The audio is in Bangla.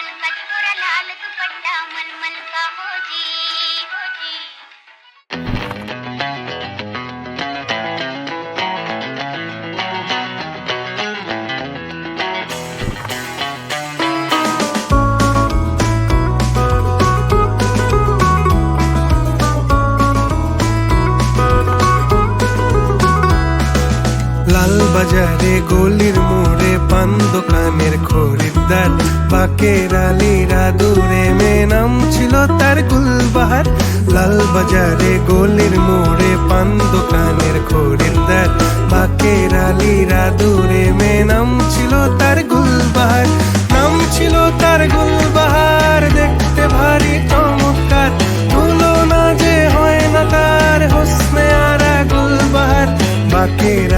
लाल दुपट्टा मलमल का লাল বাজারে গলির মোড় পান দোকানের খরিদ্দার পাকের আলিরা দূরে মে নাম ছিল তার গুলবাহার। লাল বাজারে গোলের মোড়ে পান দোকানের খরিদ্দার পাকের আলিরা দূরে মে নাম ছিল তার গুলবাহার। নাম ছিল তার গুলবাহার, দেখতে ভারী চমৎকার। তুলনা যে হয় না তার, হোসনে আর গুলবাহার। বাকেরা